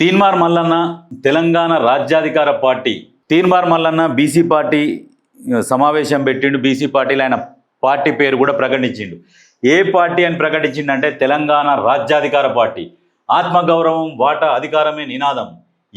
తీన్మార్ మల్లన్న తెలంగాణ రాజ్యాధికార party. Teenmaar Mallanna BC party సమావేశం పెట్టిండు. బీసీ పార్టీలో ఆయన పార్టీ పేరు కూడా ప్రకటించిండు. ఏ పార్టీ అని ప్రకటించిండంటే తెలంగాణ రాజ్యాధికార పార్టీ. ఆత్మగౌరవం వాటా అధికారమే నినాదం.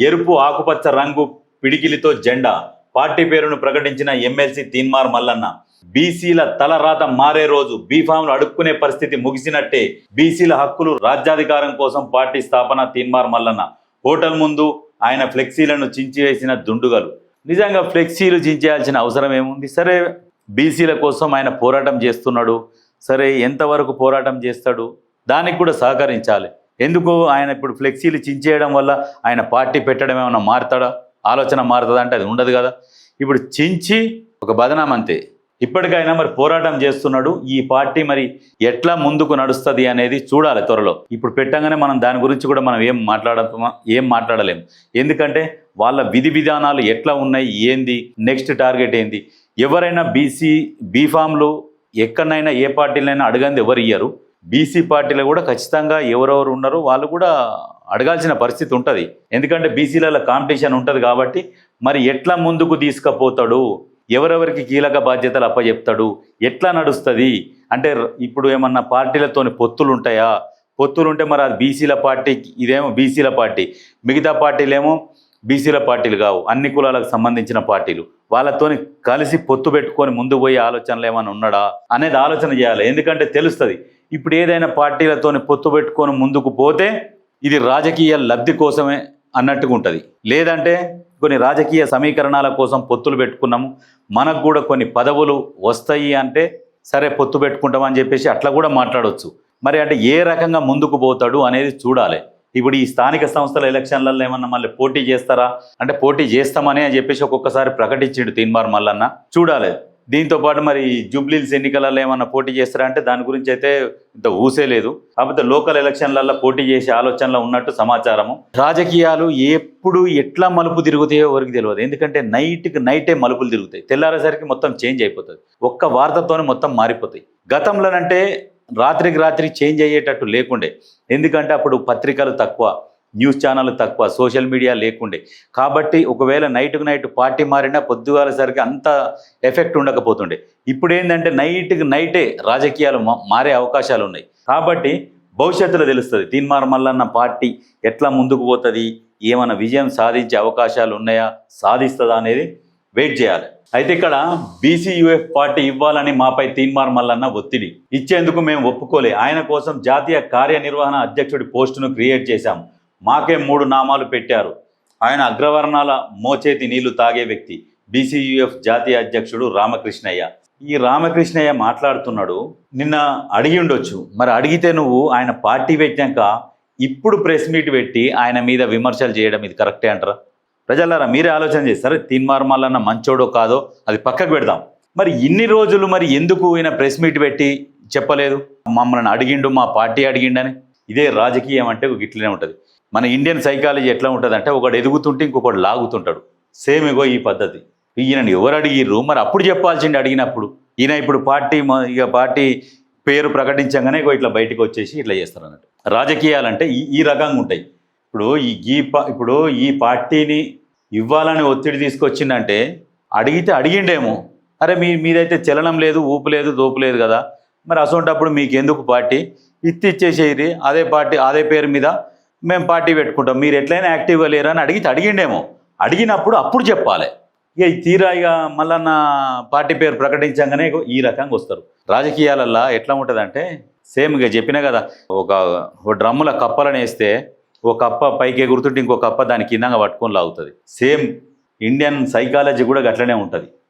ఎరుపు ఆకుపచ్చ రంగు పిడికిలితో జెండా. పార్టీ పేరును ప్రకటించిన ఎమ్మెల్సీ తీన్మార్ మల్లన్న. బీసీల తలరాత మారే రోజు బీఫామ్లు అడుక్కునే పరిస్థితి ముగిసినట్టే బీసీల హక్కులు రాజ్యాధికారం కోసం పార్టీ స్థాపన తీన్మార్ మల్లన్న. హోటల్ ముందు ఆయన ఫ్లెక్సీలను చించివేసిన దుండుగలు. నిజంగా ఫ్లెక్సీలు చించేయాల్సిన అవసరం ఏముంది? సరే బీసీల కోసం ఆయన పోరాటం చేస్తున్నాడు. సరే ఎంతవరకు పోరాటం చేస్తాడు? దానికి కూడా సహకరించాలి. ఎందుకు ఆయన ఇప్పుడు ఫ్లెక్సీలు చించేయడం వల్ల ఆయన పార్టీ పెట్టడం ఏమైనా మారుతాడా? ఆలోచన మారుతుందా అంటే అది ఉండదు కదా. ఇప్పుడు చించి ఒక బదనామంతే ఇప్పటికైనా మరి పోరాటం చేస్తున్నాడు. ఈ పార్టీ మరి ఎట్లా ముందుకు నడుస్తుంది అనేది చూడాలి త్వరలో. ఇప్పుడు పెట్టంగానే మనం దాని గురించి కూడా మనం ఏం మాట్లాడ ఏం మాట్లాడలేం. ఎందుకంటే వాళ్ళ విధి విధానాలు ఎట్లా ఉన్నాయి ఏంది నెక్స్ట్ టార్గెట్ ఏంది? ఎవరైనా బీసీ బీఫామ్లు ఎక్కడనైనా ఏ పార్టీలైనా అడగంది ఎవరు ఇయ్యరు? బీసీ పార్టీలో కూడా ఖచ్చితంగా ఎవరెవరు ఉన్నారో వాళ్ళు కూడా అడగాల్సిన పరిస్థితి ఉంటుంది. ఎందుకంటే బీసీలలో కాంపిటీషన్ ఉంటుంది కాబట్టి మరి ఎట్లా ముందుకు తీసుకుపోతాడు? ఎవరెవరికి కీలక బాధ్యతలు అప్పచెప్తాడు ఎట్లా నడుస్తుంది? అంటే ఇప్పుడు ఏమన్నా పార్టీలతోని పొత్తులు ఉంటాయా పొత్తులు ఉంటే మరి అది బీసీల పార్టీ ఇదేమో బీసీల పార్టీ. మిగతా పార్టీలేమో బీసీల పార్టీలు కావు. అన్ని కులాలకు సంబంధించిన పార్టీలు. వాళ్ళతోని కలిసి పొత్తు పెట్టుకొని ముందు పోయే ఆలోచనలు ఏమైనా ఉన్నాడా? అనేది ఆలోచన చేయాలి. ఎందుకంటే తెలుస్తుంది. ఇప్పుడు ఏదైనా పార్టీలతోని పొత్తు పెట్టుకొని ముందుకు పోతే ఇది రాజకీయ లబ్ధి కోసమే అన్నట్టుగా ఉంటుంది లేదంటే కొన్ని రాజకీయ సమీకరణాల కోసం పొత్తులు పెట్టుకున్నాము. మనకు కూడా కొన్ని పదవులు వస్తాయి అంటే సరే పొత్తు పెట్టుకుంటామని చెప్పేసి అట్లా కూడా మాట్లాడవచ్చు మరి అంటే ఏ రకంగా ముందుకు పోతాడు అనేది చూడాలి. ఇప్పుడు ఈ స్థానిక సంస్థల ఎలక్షన్లలో ఏమన్నా మళ్ళీ పోటీ చేస్తారా? అంటే పోటీ చేస్తామని అని చెప్పేసి ఒక్కొక్కసారి ప్రకటించిండు తీన్మార్ మల్లన్న. చూడాలి. దీంతో పాటు మరి జూబ్లీల్స్ ఎన్నికలలో ఏమన్నా పోటీ చేస్తారా అంటే దాని గురించి అయితే ఇంత ఊసే లేదు. కాకపోతే లోకల్ ఎలక్షన్లలో పోటీ చేసే ఆలోచనలో ఉన్నట్టు సమాచారము. రాజకీయాలు ఎప్పుడు ఎట్లా మలుపు తిరుగుతాయో ఎవరికి తెలియదు ఎందుకంటే నైట్కి నైటే మలుపులు తిరుగుతాయి. తెల్లారేసరికి మొత్తం చేంజ్ అయిపోతుంది. ఒక్క వార్తతోనే మొత్తం మారిపోతాయి. గతంలోనంటే రాత్రికి రాత్రి చేంజ్ అయ్యేటట్టు లేకుండే. ఎందుకంటే అప్పుడు పత్రికలు తక్కువ. న్యూస్ ఛానల్ తక్కువ సోషల్ మీడియా లేకుండే. కాబట్టి ఒకవేళ నైట్కి నైట్ పార్టీ మారినా పొద్దుగాలసరికి అంత ఎఫెక్ట్ ఉండకపోతుండే. ఇప్పుడు ఏంటంటే నైట్కి నైటే రాజకీయాలు మారే అవకాశాలు ఉన్నాయి కాబట్టి భవిష్యత్తులో తెలుస్తుంది తీన్మార్ మల్లన్న పార్టీ ఎట్లా ముందుకు పోతుంది ఏమైనా విజయం సాధించే అవకాశాలు ఉన్నాయా సాధిస్తుందా అనేది వెయిట్ చేయాలి. అయితే ఇక్కడ బీసీయూఎఫ్ పార్టీ ఇవ్వాలని మాపై తీన్మార్ మల్లన్న ఒత్తిడి. ఇచ్చేందుకు మేము ఒప్పుకోలే. ఆయన కోసం జాతీయ కార్యనిర్వహణ అధ్యక్షుడి పోస్టును క్రియేట్ చేశాము మాకే మూడు నామాలు పెట్టారు. ఆయన అగ్రవర్ణాల మోచేతి నీళ్ళు తాగే వ్యక్తి బీసీయుఎఫ్ జాతీయ అధ్యక్షుడు రామకృష్ణయ్య. ఈ రామకృష్ణయ్య మాట్లాడుతున్నాడు నిన్న అడిగి ఉండొచ్చు. మరి అడిగితే నువ్వు ఆయన పార్టీ పెట్టాక ఇప్పుడు ప్రెస్ మీట్ పెట్టి ఆయన మీద విమర్శలు చేయడం ఇది కరెక్టే అంటారా? ప్రజలారా మీరే ఆలోచన చేస్తారు సరే తీన్మార్ మల్లన్న మంచోడో కాదో అది పక్కకు పెడదాం. మరి ఇన్ని రోజులు మరి ఎందుకు ఈయన ప్రెస్ మీట్ పెట్టి చెప్పలేదు? మమ్మల్ని అడిగిండు మా పార్టీ అడిగిండని. ఇదే రాజకీయం అంటే ఇట్లనే ఉంటుంది. మన ఇండియన్ సైకాలజీ ఎట్లా ఉంటుంది అంటే ఒకడు ఎదుగుతుంటే ఇంకొకడు లాగుతుంటాడు. సేమ్ ఇగో ఈ పద్ధతి. ఈయనని ఎవరు అడిగిర్రు? మరి అప్పుడు చెప్పాల్సిండి అడిగినప్పుడు. ఈయన ఇప్పుడు పార్టీ ఇక పార్టీ పేరు ప్రకటించగానే ఇట్లా బయటకు వచ్చేసి ఇట్లా చేస్తారు అన్నట్టు రాజకీయాలంటే ఈ ఈ రకంగా ఉంటాయి. ఇప్పుడు ఈ ఈ ఇప్పుడు ఈ పార్టీని ఇవ్వాలని ఒత్తిడి తీసుకొచ్చిందంటే అడిగితే అడిగిండేమో. అరే మీ మీదైతే చలనం లేదు ఊపు లేదు దోపు లేదు కదా. మరి అసొంటప్పుడు మీకు ఎందుకు పార్టీ? ఇత్తి ఇచ్చేసేది అదే పార్టీ అదే పేరు మీద మేము పార్టీ పెట్టుకుంటాం. మీరు ఎట్లయినా యాక్టివ్గా లేరని అడిగితే అడిగిండేమో. అడిగినప్పుడు అప్పుడు చెప్పాలి. ఇక తీరా ఇక మళ్ళన్న పార్టీ పేరు ప్రకటించగానే ఈ రకంగా వస్తారు. రాజకీయాలల్లో ఎట్లా ఉంటుందంటే సేమ్ ఇక చెప్పినా కదా ఒక డ్రమ్ముల కప్పలను వేస్తే ఒక కప్ప పైకి ఎగురుతుంటే ఇంకో కప్ప దాని కిందంగా పట్టుకొని లాగుతుంది. సేమ్ ఇండియన్ సైకాలజీ కూడా అట్లనే ఉంటుంది.